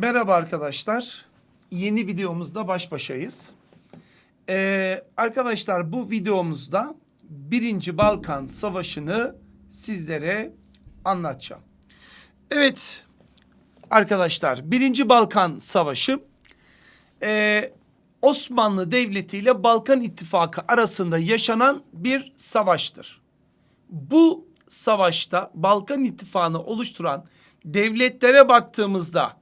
Merhaba arkadaşlar. Yeni videomuzda baş başayız. Ee, arkadaşlar bu videomuzda Birinci Balkan Savaşı'nı sizlere anlatacağım. Evet arkadaşlar Birinci Balkan Savaşı ee, Osmanlı Devleti ile Balkan İttifakı arasında yaşanan bir savaştır. Bu savaşta Balkan İttifakı'nı oluşturan devletlere baktığımızda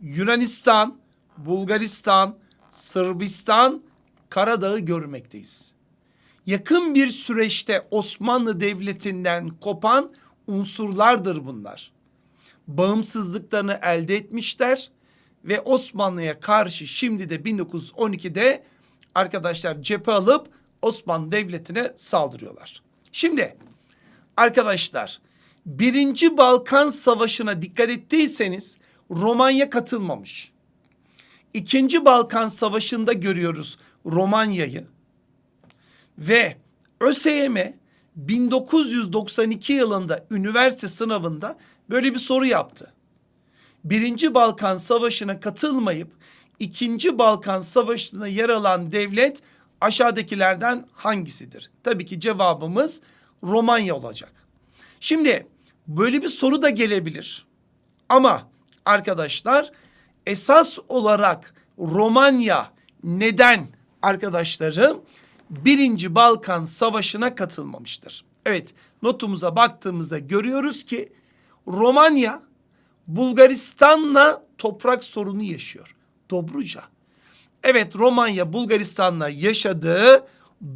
Yunanistan, Bulgaristan, Sırbistan, Karadağ'ı görmekteyiz. Yakın bir süreçte Osmanlı Devleti'nden kopan unsurlardır bunlar. Bağımsızlıklarını elde etmişler ve Osmanlı'ya karşı şimdi de 1912'de arkadaşlar cephe alıp Osmanlı Devleti'ne saldırıyorlar. Şimdi arkadaşlar Birinci Balkan Savaşı'na dikkat ettiyseniz Romanya katılmamış. İkinci Balkan Savaşı'nda görüyoruz Romanya'yı. Ve ÖSYM 1992 yılında üniversite sınavında böyle bir soru yaptı. Birinci Balkan Savaşı'na katılmayıp İkinci Balkan Savaşı'na yer alan devlet aşağıdakilerden hangisidir? Tabii ki cevabımız Romanya olacak. Şimdi böyle bir soru da gelebilir. Ama arkadaşlar esas olarak Romanya neden arkadaşlarım Birinci Balkan Savaşı'na katılmamıştır? Evet notumuza baktığımızda görüyoruz ki Romanya Bulgaristan'la toprak sorunu yaşıyor. Dobruca. Evet Romanya Bulgaristan'la yaşadığı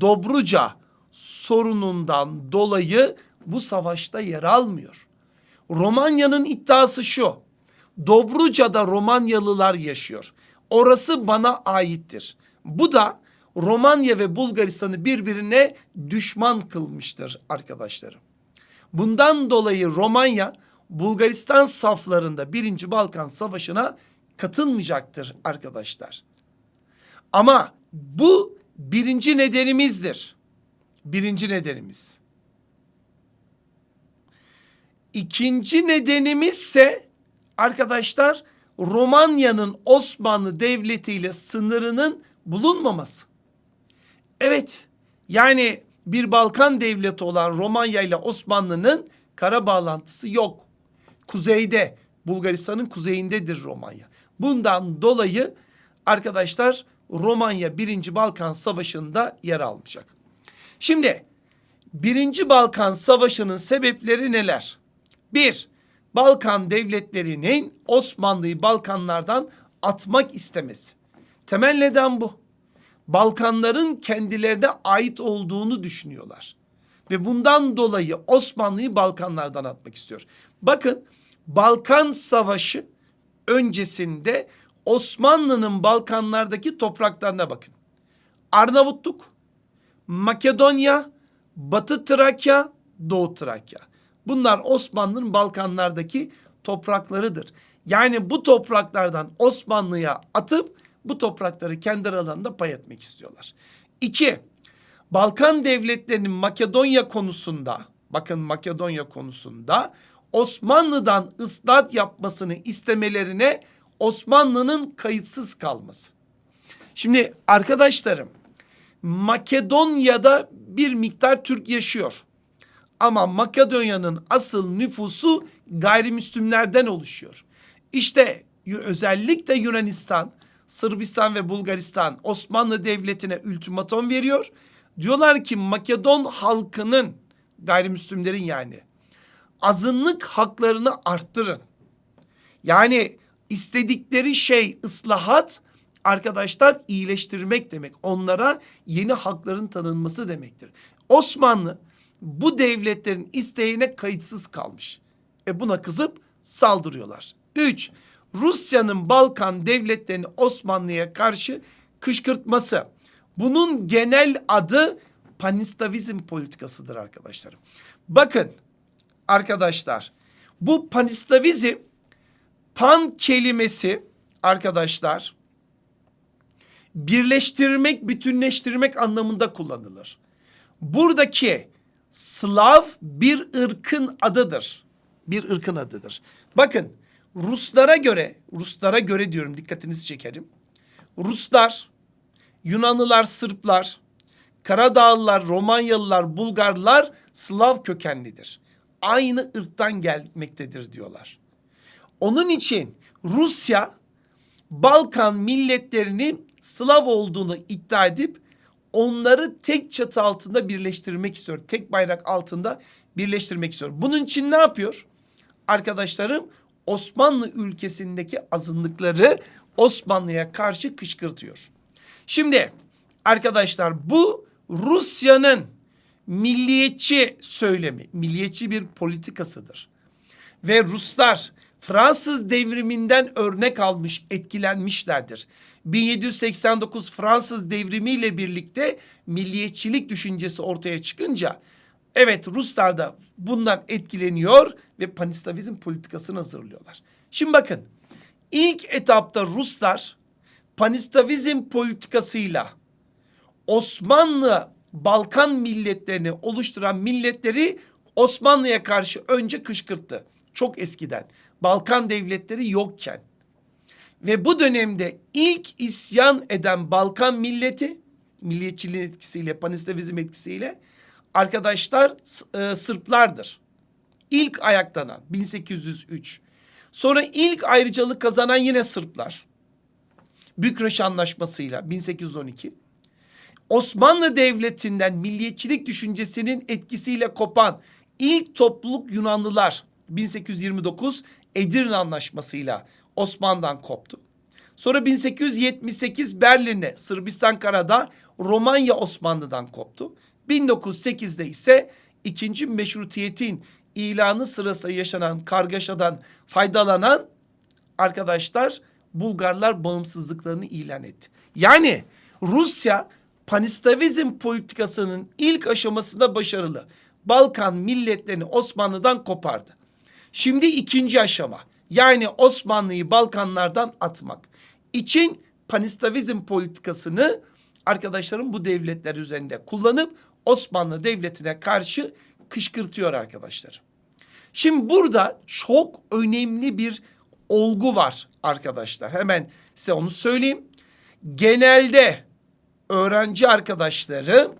Dobruca sorunundan dolayı bu savaşta yer almıyor. Romanya'nın iddiası şu. Dobruca'da Romanyalılar yaşıyor. Orası bana aittir. Bu da Romanya ve Bulgaristan'ı birbirine düşman kılmıştır arkadaşlarım. Bundan dolayı Romanya Bulgaristan saflarında Birinci Balkan Savaşı'na katılmayacaktır arkadaşlar. Ama bu birinci nedenimizdir. Birinci nedenimiz. İkinci nedenimizse arkadaşlar Romanya'nın Osmanlı Devleti ile sınırının bulunmaması. Evet yani bir Balkan devleti olan Romanya ile Osmanlı'nın kara bağlantısı yok. Kuzeyde Bulgaristan'ın kuzeyindedir Romanya. Bundan dolayı arkadaşlar Romanya Birinci Balkan Savaşı'nda yer almayacak. Şimdi Birinci Balkan Savaşı'nın sebepleri neler? Bir, Balkan devletlerinin Osmanlı'yı Balkanlardan atmak istemesi. Temel neden bu. Balkanların kendilerine ait olduğunu düşünüyorlar. Ve bundan dolayı Osmanlı'yı Balkanlardan atmak istiyor. Bakın Balkan Savaşı öncesinde Osmanlı'nın Balkanlardaki topraklarına bakın. Arnavutluk, Makedonya, Batı Trakya, Doğu Trakya. Bunlar Osmanlı'nın Balkanlardaki topraklarıdır. Yani bu topraklardan Osmanlı'ya atıp bu toprakları kendi aralarında pay etmek istiyorlar. İki, Balkan devletlerinin Makedonya konusunda, bakın Makedonya konusunda Osmanlı'dan ıslat yapmasını istemelerine Osmanlı'nın kayıtsız kalması. Şimdi arkadaşlarım Makedonya'da bir miktar Türk yaşıyor. Ama Makedonya'nın asıl nüfusu gayrimüslimlerden oluşuyor. İşte özellikle Yunanistan, Sırbistan ve Bulgaristan Osmanlı Devleti'ne ultimatom veriyor. Diyorlar ki Makedon halkının gayrimüslimlerin yani azınlık haklarını arttırın. Yani istedikleri şey ıslahat arkadaşlar iyileştirmek demek. Onlara yeni hakların tanınması demektir. Osmanlı bu devletlerin isteğine kayıtsız kalmış. E buna kızıp saldırıyorlar. Üç, Rusya'nın Balkan devletlerini Osmanlı'ya karşı kışkırtması. Bunun genel adı panislavizm politikasıdır arkadaşlarım. Bakın arkadaşlar bu panislavizm pan kelimesi arkadaşlar birleştirmek, bütünleştirmek anlamında kullanılır. Buradaki Slav bir ırkın adıdır. Bir ırkın adıdır. Bakın Ruslara göre, Ruslara göre diyorum dikkatinizi çekerim. Ruslar, Yunanlılar, Sırplar, Karadağlılar, Romanyalılar, Bulgarlar Slav kökenlidir. Aynı ırktan gelmektedir diyorlar. Onun için Rusya Balkan milletlerinin Slav olduğunu iddia edip onları tek çatı altında birleştirmek istiyor. Tek bayrak altında birleştirmek istiyor. Bunun için ne yapıyor? Arkadaşlarım Osmanlı ülkesindeki azınlıkları Osmanlı'ya karşı kışkırtıyor. Şimdi arkadaşlar bu Rusya'nın milliyetçi söylemi, milliyetçi bir politikasıdır. Ve Ruslar Fransız devriminden örnek almış, etkilenmişlerdir. 1789 Fransız devrimiyle birlikte milliyetçilik düşüncesi ortaya çıkınca evet Ruslar da bundan etkileniyor ve panislavizm politikasını hazırlıyorlar. Şimdi bakın ilk etapta Ruslar panislavizm politikasıyla Osmanlı Balkan milletlerini oluşturan milletleri Osmanlı'ya karşı önce kışkırttı. Çok eskiden. Balkan devletleri yokken. Ve bu dönemde ilk isyan eden Balkan milleti milliyetçiliğin etkisiyle, panislavizm etkisiyle arkadaşlar e, Sırplardır. İlk ayaktanan 1803. Sonra ilk ayrıcalık kazanan yine Sırplar. Bükreş Anlaşması'yla 1812. Osmanlı Devleti'nden milliyetçilik düşüncesinin etkisiyle kopan ilk topluluk Yunanlılar 1829 Edirne Anlaşması'yla Osmanlı'dan koptu. Sonra 1878 Berlin'e Sırbistan Karada Romanya Osmanlı'dan koptu. 1908'de ise ikinci meşrutiyetin ilanı sırasında yaşanan kargaşadan faydalanan arkadaşlar Bulgarlar bağımsızlıklarını ilan etti. Yani Rusya panislavizm politikasının ilk aşamasında başarılı. Balkan milletlerini Osmanlı'dan kopardı. Şimdi ikinci aşama yani Osmanlı'yı Balkanlardan atmak için panislavizm politikasını arkadaşlarım bu devletler üzerinde kullanıp Osmanlı Devleti'ne karşı kışkırtıyor arkadaşlar. Şimdi burada çok önemli bir olgu var arkadaşlar. Hemen size onu söyleyeyim. Genelde öğrenci arkadaşları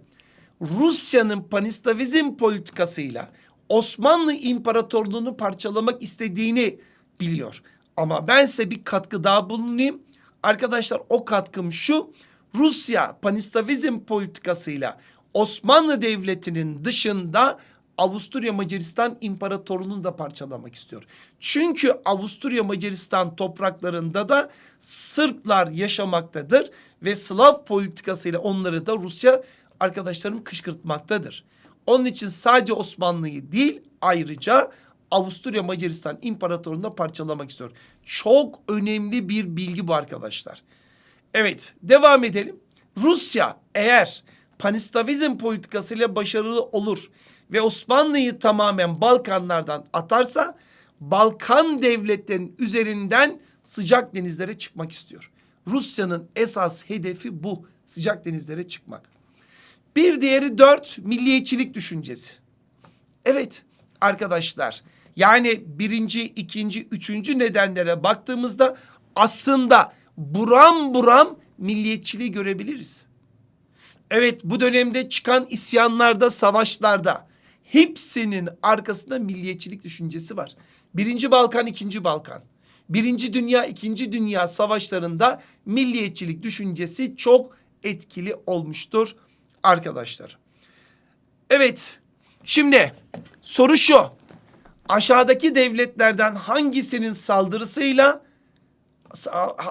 Rusya'nın panislavizm politikasıyla Osmanlı İmparatorluğunu parçalamak istediğini biliyor. Ama ben size bir katkı daha bulunayım. Arkadaşlar o katkım şu. Rusya panislavizm politikasıyla Osmanlı Devleti'nin dışında Avusturya Macaristan İmparatorluğu'nu da parçalamak istiyor. Çünkü Avusturya Macaristan topraklarında da Sırplar yaşamaktadır ve Slav politikasıyla onları da Rusya arkadaşlarım kışkırtmaktadır. Onun için sadece Osmanlı'yı değil ayrıca Avusturya Macaristan İmparatorluğu'nu da parçalamak istiyor. Çok önemli bir bilgi bu arkadaşlar. Evet devam edelim. Rusya eğer panislavizm politikasıyla başarılı olur ve Osmanlı'yı tamamen Balkanlardan atarsa Balkan devletlerinin üzerinden sıcak denizlere çıkmak istiyor. Rusya'nın esas hedefi bu sıcak denizlere çıkmak. Bir diğeri dört milliyetçilik düşüncesi. Evet arkadaşlar yani birinci, ikinci, üçüncü nedenlere baktığımızda aslında buram buram milliyetçiliği görebiliriz. Evet bu dönemde çıkan isyanlarda, savaşlarda hepsinin arkasında milliyetçilik düşüncesi var. Birinci Balkan, ikinci Balkan. Birinci Dünya, ikinci Dünya savaşlarında milliyetçilik düşüncesi çok etkili olmuştur arkadaşlar. Evet şimdi soru şu. Aşağıdaki devletlerden hangisinin saldırısıyla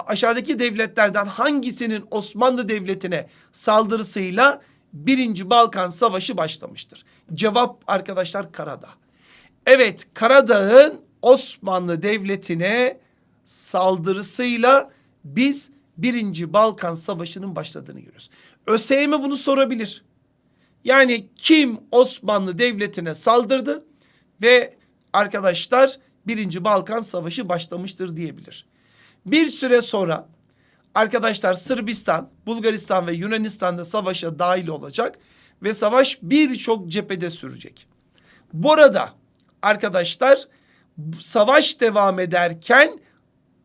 aşağıdaki devletlerden hangisinin Osmanlı Devleti'ne saldırısıyla Birinci Balkan Savaşı başlamıştır? Cevap arkadaşlar Karadağ. Evet Karadağ'ın Osmanlı Devleti'ne saldırısıyla biz Birinci Balkan Savaşı'nın başladığını görüyoruz. ÖSYM bunu sorabilir. Yani kim Osmanlı Devleti'ne saldırdı ve arkadaşlar Birinci Balkan Savaşı başlamıştır diyebilir. Bir süre sonra arkadaşlar Sırbistan, Bulgaristan ve Yunanistan'da savaşa dahil olacak ve savaş birçok cephede sürecek. Bu arada arkadaşlar savaş devam ederken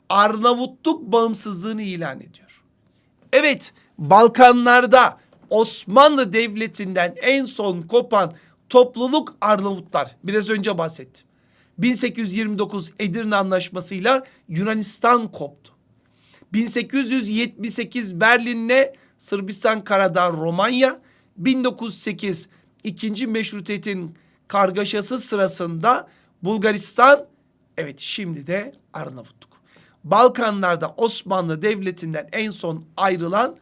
Arnavutluk bağımsızlığını ilan ediyor. Evet, Balkanlarda Osmanlı Devleti'nden en son kopan topluluk Arnavutlar. Biraz önce bahsettim. 1829 Edirne Anlaşması'yla Yunanistan koptu. 1878 Berlin'le Sırbistan Karadağ Romanya, 1908 ikinci meşrutiyetin kargaşası sırasında Bulgaristan, evet şimdi de Arnavutluk. Balkanlarda Osmanlı Devleti'nden en son ayrılan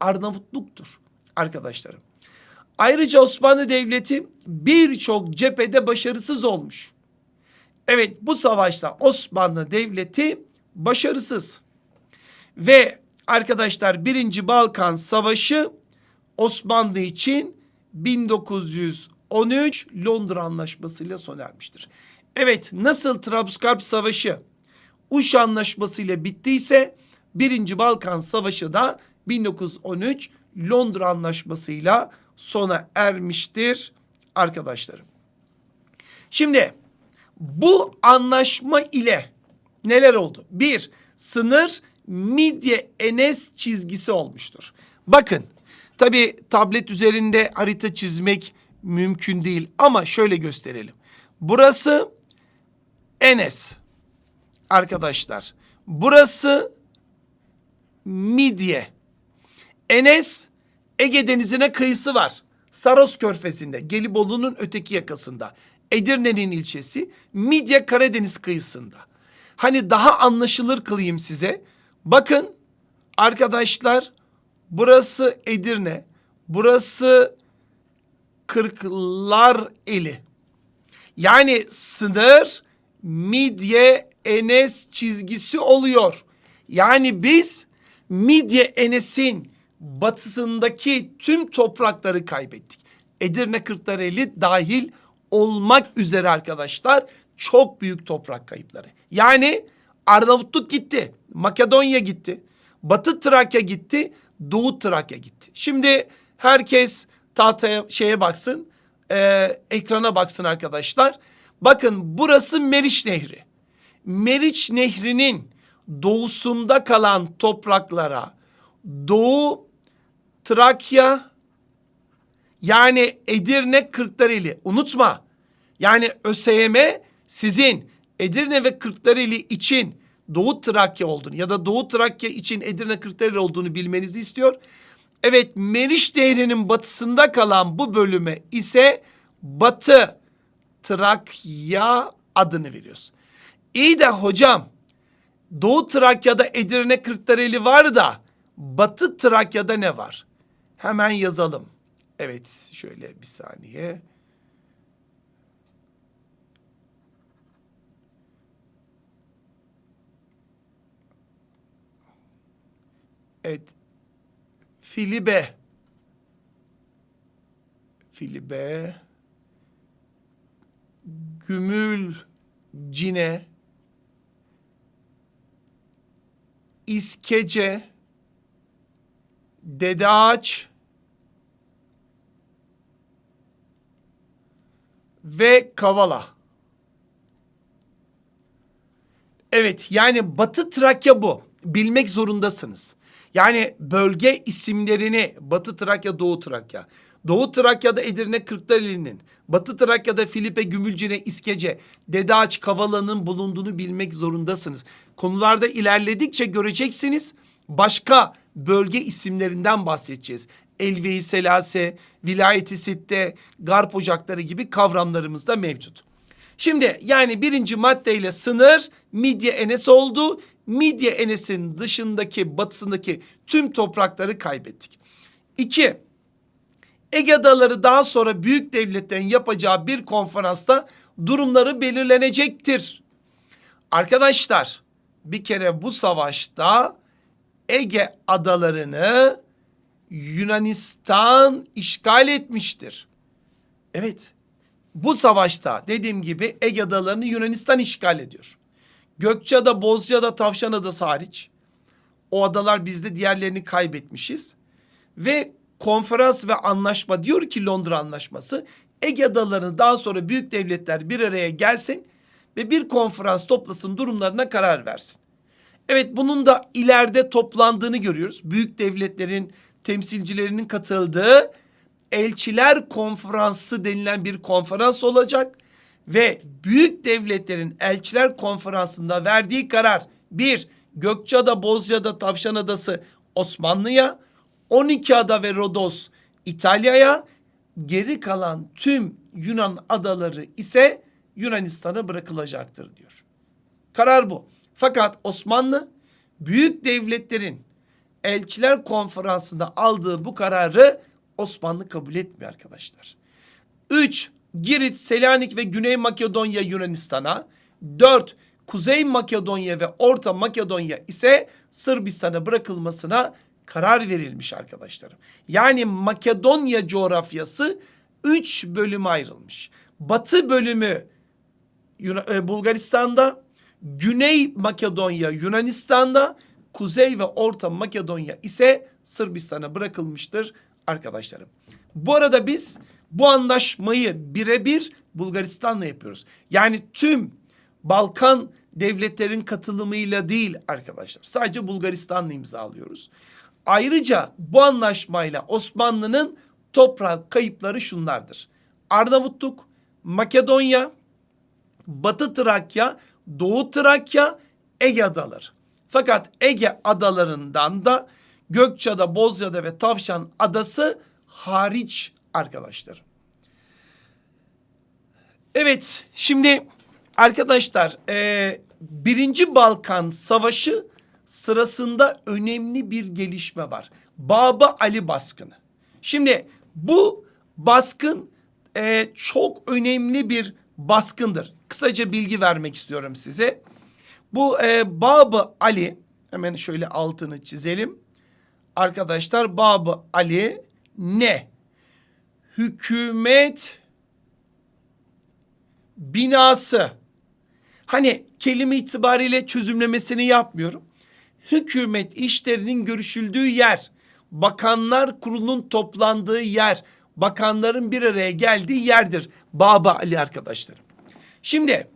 Arnavutluk'tur arkadaşlarım. Ayrıca Osmanlı Devleti birçok cephede başarısız olmuş. Evet bu savaşta Osmanlı Devleti başarısız. Ve arkadaşlar Birinci Balkan Savaşı Osmanlı için 1913 Londra Anlaşması ile sona ermiştir. Evet nasıl Trablusgarp Savaşı Uş Anlaşması ile bittiyse Birinci Balkan Savaşı da 1913 Londra Anlaşması ile sona ermiştir arkadaşlarım. Şimdi bu anlaşma ile neler oldu? Bir, sınır Midye Enes çizgisi olmuştur. Bakın tabi tablet üzerinde harita çizmek mümkün değil ama şöyle gösterelim. Burası Enes arkadaşlar. Burası Midye. Enes Ege Denizi'ne kıyısı var. Saros Körfezi'nde, Gelibolu'nun öteki yakasında. Edirne'nin ilçesi, Midye Karadeniz kıyısında. Hani daha anlaşılır kılayım size. Bakın arkadaşlar burası Edirne, burası Kırklar Eli. Yani sınır Midye Enes çizgisi oluyor. Yani biz Midye Enes'in batısındaki tüm toprakları kaybettik. Edirne Kırklareli dahil olmak üzere arkadaşlar çok büyük toprak kayıpları. Yani Arnavutluk gitti, Makedonya gitti, Batı Trakya gitti, Doğu Trakya gitti. Şimdi herkes tahtaya şeye baksın, e, ekrana baksın arkadaşlar. Bakın burası Meriç Nehri. Meriç Nehri'nin doğusunda kalan topraklara Doğu Trakya yani Edirne Kırklareli unutma. Yani ÖSYM sizin Edirne ve Kırklareli için Doğu Trakya olduğunu ya da Doğu Trakya için Edirne Kırklareli olduğunu bilmenizi istiyor. Evet Meriç Nehri'nin batısında kalan bu bölüme ise Batı Trakya adını veriyoruz. İyi de hocam Doğu Trakya'da Edirne Kırklareli var da Batı Trakya'da ne var? Hemen yazalım. Evet şöyle bir saniye. Evet. Filibe. Filibe. Gümülcine. İskece. Dede Ağaç. Ve Kavala. Evet yani Batı Trakya bu. Bilmek zorundasınız. Yani bölge isimlerini Batı Trakya, Doğu Trakya. Doğu Trakya'da Edirne Kırklareli'nin, Batı Trakya'da Filipe Gümülcine, İskece, Dedeağaç, Kavala'nın bulunduğunu bilmek zorundasınız. Konularda ilerledikçe göreceksiniz başka bölge isimlerinden bahsedeceğiz. Elve-i Selase, Vilayeti Sitte, Garp Ocakları gibi kavramlarımız da mevcut. Şimdi yani birinci maddeyle sınır Midye Enes oldu. Midye Enes'in dışındaki batısındaki tüm toprakları kaybettik. İki, Ege Adaları daha sonra büyük devletlerin yapacağı bir konferansta durumları belirlenecektir. Arkadaşlar bir kere bu savaşta Ege adalarını Yunanistan işgal etmiştir. Evet. Bu savaşta dediğim gibi Ege adalarını Yunanistan işgal ediyor. Gökçeada, Bozcaada, Tavşan Adası hariç. O adalar bizde diğerlerini kaybetmişiz. Ve konferans ve anlaşma diyor ki Londra Anlaşması Ege adalarını daha sonra büyük devletler bir araya gelsin ve bir konferans toplasın durumlarına karar versin. Evet bunun da ileride toplandığını görüyoruz. Büyük devletlerin temsilcilerinin katıldığı Elçiler Konferansı denilen bir konferans olacak ve büyük devletlerin Elçiler Konferansı'nda verdiği karar bir Gökçeada, Bozcaada, Tavşan Adası Osmanlı'ya, 12 ada ve Rodos İtalya'ya, geri kalan tüm Yunan adaları ise Yunanistan'a bırakılacaktır diyor. Karar bu. Fakat Osmanlı büyük devletlerin elçiler konferansında aldığı bu kararı Osmanlı kabul etmiyor arkadaşlar. 3. Girit, Selanik ve Güney Makedonya Yunanistan'a. 4. Kuzey Makedonya ve Orta Makedonya ise Sırbistan'a bırakılmasına karar verilmiş arkadaşlarım. Yani Makedonya coğrafyası 3 bölüme ayrılmış. Batı bölümü e, Bulgaristan'da, Güney Makedonya Yunanistan'da, Kuzey ve Orta Makedonya ise Sırbistan'a bırakılmıştır arkadaşlarım. Bu arada biz bu anlaşmayı birebir Bulgaristan'la yapıyoruz. Yani tüm Balkan devletlerin katılımıyla değil arkadaşlar. Sadece Bulgaristan'la imzalıyoruz. Ayrıca bu anlaşmayla Osmanlı'nın toprak kayıpları şunlardır. Arnavutluk, Makedonya, Batı Trakya, Doğu Trakya, Ege adaları. Fakat Ege adalarından da Gökçeada, Bozcaada ve Tavşan adası hariç arkadaşlar. Evet şimdi arkadaşlar e, Birinci Balkan Savaşı sırasında önemli bir gelişme var. Baba Ali baskını. Şimdi bu baskın e, çok önemli bir baskındır. Kısaca bilgi vermek istiyorum size. Bu e, Babı Ali hemen şöyle altını çizelim. Arkadaşlar Babı Ali ne? Hükümet binası. Hani kelime itibariyle çözümlemesini yapmıyorum. Hükümet işlerinin görüşüldüğü yer, bakanlar kurulunun toplandığı yer, bakanların bir araya geldiği yerdir. Baba Ali arkadaşlarım. Şimdi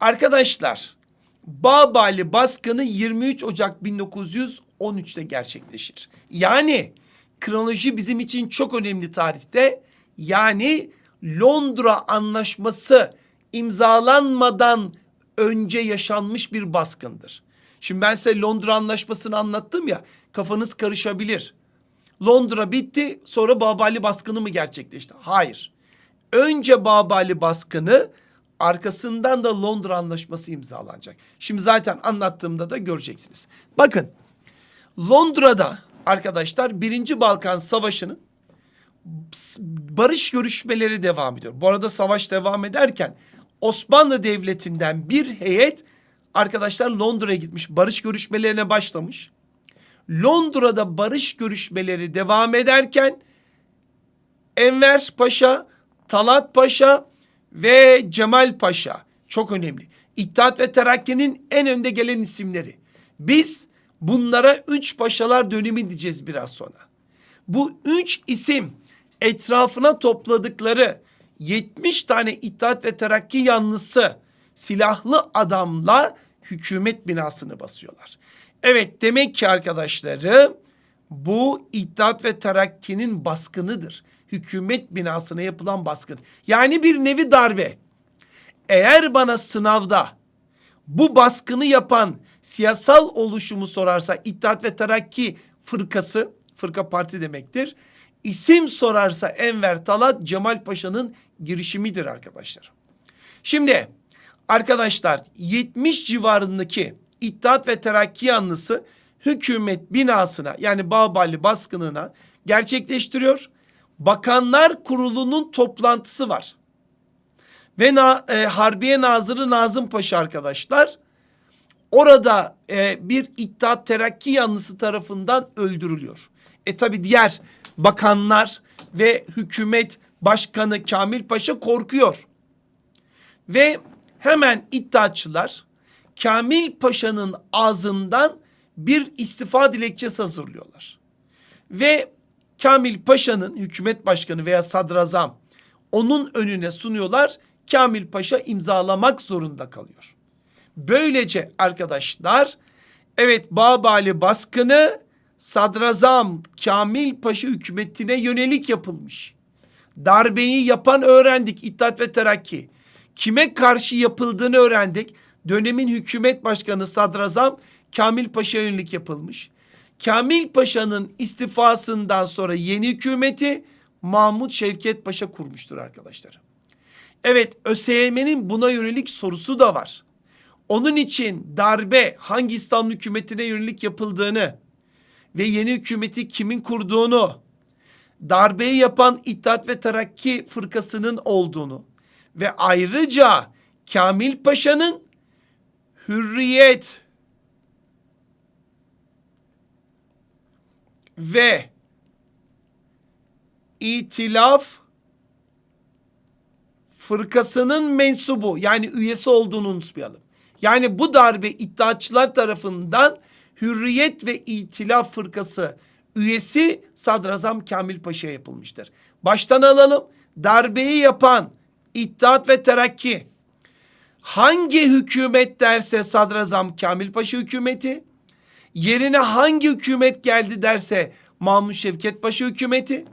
arkadaşlar Baba Ali baskını 23 Ocak 1913'te gerçekleşir. Yani kronoloji bizim için çok önemli tarihte. Yani Londra Anlaşması imzalanmadan önce yaşanmış bir baskındır. Şimdi ben size Londra Anlaşması'nı anlattım ya kafanız karışabilir. Londra bitti sonra Babali baskını mı gerçekleşti? Hayır. Önce Babali baskını arkasından da Londra Anlaşması imzalanacak. Şimdi zaten anlattığımda da göreceksiniz. Bakın Londra'da arkadaşlar Birinci Balkan Savaşı'nın barış görüşmeleri devam ediyor. Bu arada savaş devam ederken Osmanlı Devleti'nden bir heyet arkadaşlar Londra'ya gitmiş. Barış görüşmelerine başlamış. Londra'da barış görüşmeleri devam ederken Enver Paşa, Talat Paşa ve Cemal Paşa çok önemli. İttihat ve Terakki'nin en önde gelen isimleri. Biz bunlara üç paşalar dönemi diyeceğiz biraz sonra. Bu üç isim etrafına topladıkları 70 tane İttihat ve Terakki yanlısı silahlı adamla hükümet binasını basıyorlar. Evet demek ki arkadaşlarım bu İttihat ve Terakki'nin baskınıdır. Hükümet binasına yapılan baskın. Yani bir nevi darbe. Eğer bana sınavda bu baskını yapan siyasal oluşumu sorarsa İttihat ve Terakki fırkası, fırka parti demektir. İsim sorarsa Enver Talat Cemal Paşa'nın girişimidir arkadaşlar. Şimdi arkadaşlar 70 civarındaki İttihat ve Terakki yanlısı hükümet binasına yani Bağbali baskınına gerçekleştiriyor. Bakanlar Kurulu'nun toplantısı var. Ve na, e, Harbiye Nazırı Nazım Paşa arkadaşlar orada e, bir İttihat Terakki yanlısı tarafından öldürülüyor. E tabi diğer bakanlar ve hükümet başkanı Kamil Paşa korkuyor. Ve hemen iddiaçılar Kamil Paşa'nın ağzından bir istifa dilekçesi hazırlıyorlar. Ve Kamil Paşa'nın hükümet başkanı veya sadrazam onun önüne sunuyorlar. Kamil Paşa imzalamak zorunda kalıyor. Böylece arkadaşlar evet Babali baskını Sadrazam Kamil Paşa hükümetine yönelik yapılmış. Darbeyi yapan öğrendik İttihat ve Terakki. Kime karşı yapıldığını öğrendik. Dönemin hükümet başkanı Sadrazam Kamil Paşa'ya yönelik yapılmış. Kamil Paşa'nın istifasından sonra yeni hükümeti Mahmut Şevket Paşa kurmuştur arkadaşlar. Evet ÖSYM'nin buna yönelik sorusu da var. Onun için darbe hangi İslam hükümetine yönelik yapıldığını ve yeni hükümeti kimin kurduğunu, darbeyi yapan İttihat ve Terakki fırkasının olduğunu ve ayrıca Kamil Paşa'nın hürriyet ve itilaf fırkasının mensubu yani üyesi olduğunu unutmayalım. Yani bu darbe iddiaçılar tarafından Hürriyet ve İtilaf Fırkası üyesi Sadrazam Kamil Paşa'ya yapılmıştır. Baştan alalım. Darbeyi yapan İttihat ve Terakki hangi hükümet derse Sadrazam Kamil Paşa hükümeti, yerine hangi hükümet geldi derse Mahmut Şevket Paşa hükümeti,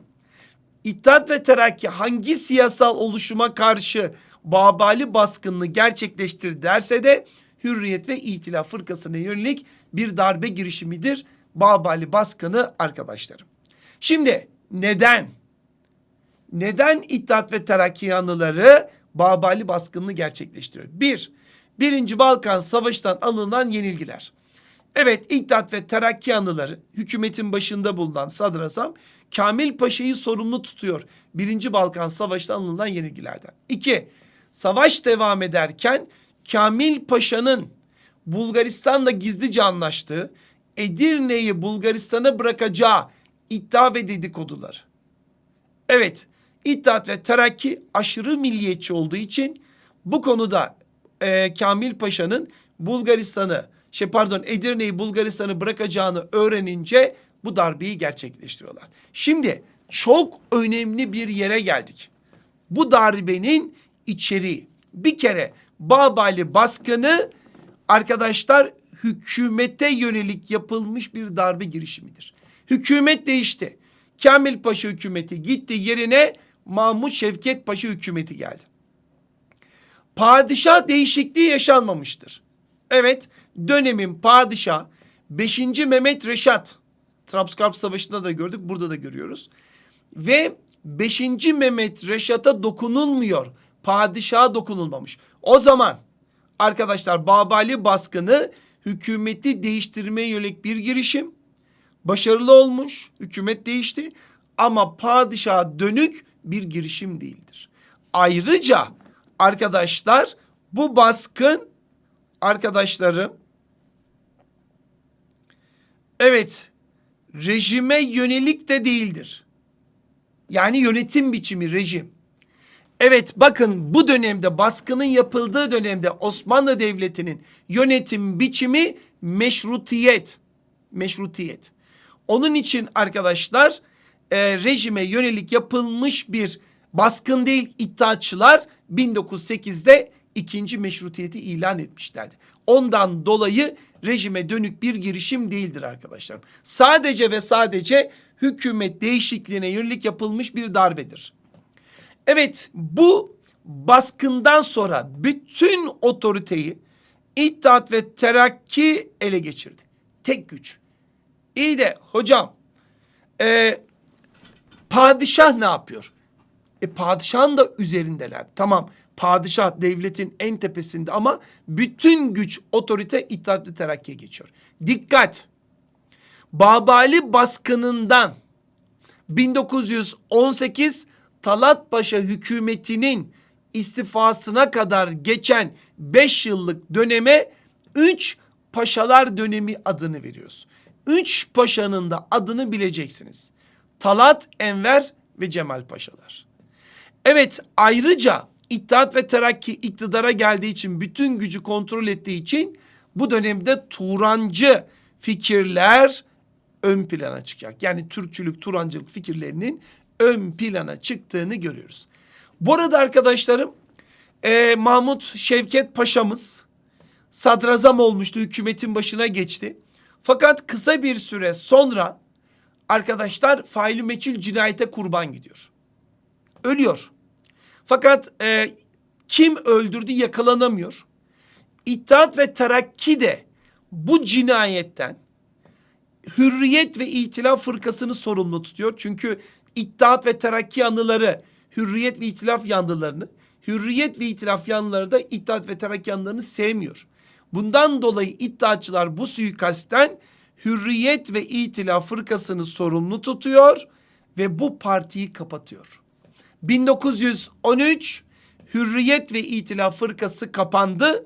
İttihat ve Terakki hangi siyasal oluşuma karşı Babali baskınını gerçekleştir derse de Hürriyet ve İtilaf Fırkası'na yönelik bir darbe girişimidir Babali baskını arkadaşlarım. Şimdi neden? Neden İttihat ve Terakki yanlıları Babali baskınını gerçekleştiriyor? Bir, Birinci Balkan Savaşı'ndan alınan yenilgiler. Evet İttihat ve Terakki yanlıları hükümetin başında bulunan sadrazam Kamil Paşa'yı sorumlu tutuyor. Birinci Balkan Savaşı'nda alınan yenilgilerden. İki, savaş devam ederken Kamil Paşa'nın Bulgaristan'la gizlice anlaştığı Edirne'yi Bulgaristan'a bırakacağı iddia ve dedikodular. Evet, İttihat ve Terakki aşırı milliyetçi olduğu için bu konuda e, Kamil Paşa'nın Bulgaristan'ı, şey pardon Edirne'yi Bulgaristan'ı bırakacağını öğrenince bu darbeyi gerçekleştiriyorlar. Şimdi çok önemli bir yere geldik. Bu darbenin içeriği. Bir kere Babali baskını arkadaşlar hükümete yönelik yapılmış bir darbe girişimidir. Hükümet değişti. Kamil Paşa hükümeti gitti yerine Mahmut Şevket Paşa hükümeti geldi. Padişah değişikliği yaşanmamıştır. Evet dönemin padişah 5. Mehmet Reşat Trabzgarp Savaşı'nda da gördük burada da görüyoruz. Ve 5. Mehmet Reşat'a dokunulmuyor. Padişaha dokunulmamış. O zaman arkadaşlar Babali baskını hükümeti değiştirmeye yönelik bir girişim. Başarılı olmuş. Hükümet değişti. Ama padişaha dönük bir girişim değildir. Ayrıca arkadaşlar bu baskın arkadaşlarım evet rejime yönelik de değildir. Yani yönetim biçimi rejim. Evet bakın bu dönemde baskının yapıldığı dönemde Osmanlı Devleti'nin yönetim biçimi meşrutiyet. Meşrutiyet. Onun için arkadaşlar e, rejime yönelik yapılmış bir baskın değil iddiaçılar 1908'de ikinci meşrutiyeti ilan etmişlerdi. Ondan dolayı rejime dönük bir girişim değildir arkadaşlar. Sadece ve sadece hükümet değişikliğine yönelik yapılmış bir darbedir. Evet bu baskından sonra bütün otoriteyi İttihat ve Terakki ele geçirdi. Tek güç. İyi de hocam e, padişah ne yapıyor? E padişahın da üzerindeler. Tamam padişah devletin en tepesinde ama bütün güç otorite İttihat ve Terakki'ye geçiyor. Dikkat! Babali baskınından 1918 Talat Paşa hükümetinin istifasına kadar geçen beş yıllık döneme üç paşalar dönemi adını veriyoruz. Üç paşanın da adını bileceksiniz. Talat, Enver ve Cemal Paşalar. Evet ayrıca İttihat ve Terakki iktidara geldiği için bütün gücü kontrol ettiği için bu dönemde Turancı fikirler ön plana çıkacak. Yani Türkçülük, Turancılık fikirlerinin ön plana çıktığını görüyoruz. Bu arada arkadaşlarım e, Mahmut Şevket Paşa'mız sadrazam olmuştu, hükümetin başına geçti. Fakat kısa bir süre sonra arkadaşlar faili meçhul cinayete kurban gidiyor. Ölüyor. Fakat e, kim öldürdü yakalanamıyor. İttihat ve Terakki de bu cinayetten Hürriyet ve İtilaf fırkasını sorumlu tutuyor. Çünkü İttihat ve Terakki yanlıları Hürriyet ve İtilaf yanlılarını, Hürriyet ve İtilaf yanlıları da İttihat ve Terakki yanlılarını sevmiyor. Bundan dolayı İttihatçılar bu suikastten Hürriyet ve İtilaf fırkasını sorumlu tutuyor ve bu partiyi kapatıyor. 1913 Hürriyet ve İtilaf Fırkası kapandı.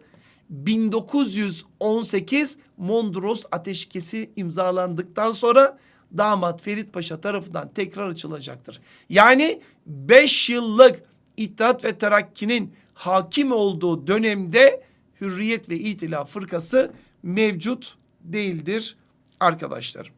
1918 Mondros Ateşkesi imzalandıktan sonra damat Ferit Paşa tarafından tekrar açılacaktır. Yani 5 yıllık İttihat ve Terakki'nin hakim olduğu dönemde Hürriyet ve İtilaf Fırkası mevcut değildir arkadaşlar.